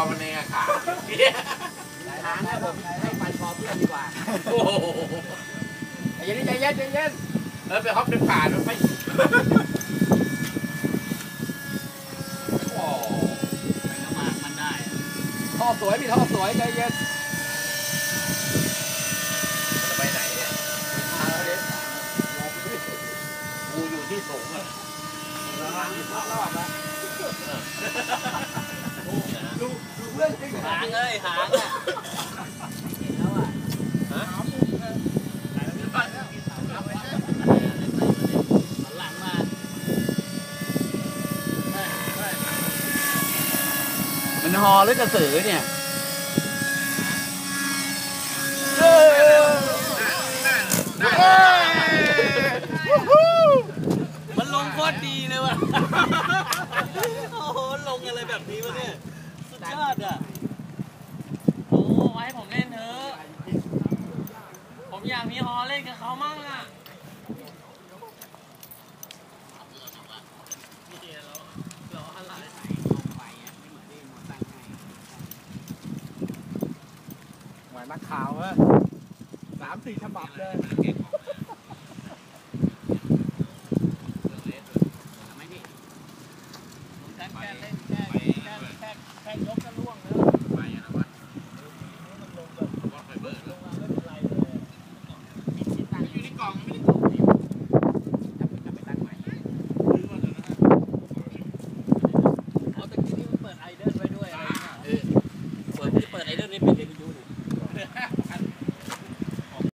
อมันเองอะขาหางนะผมให้ฟันคอเพื่อนดีกว่าโอ้โหใจเย็นใจเย็นใจเย็นเออไปฮอปเป็นผ่านมันไม่โอ้มันได้ท่อสวยพี่ท่อสวยใจเย็นจะไปไหนเนี่ยเอาเลยกูอยู่ที่สูงอะรอบนะ หางเลยหางอะเห็นแล้วอะหลังมามันฮอหรือกระสือเนี่ยมันลงโคตรดีเลยว่ะ โอ้โห ลงอะไรแบบนี้วะเนี่ย สุดยอดอะ ฮอเล่นกับเขามั่งอะหมานักข่าวเออสามสี่ฉบับเลยแค่แค่แค่แค่แค่ยก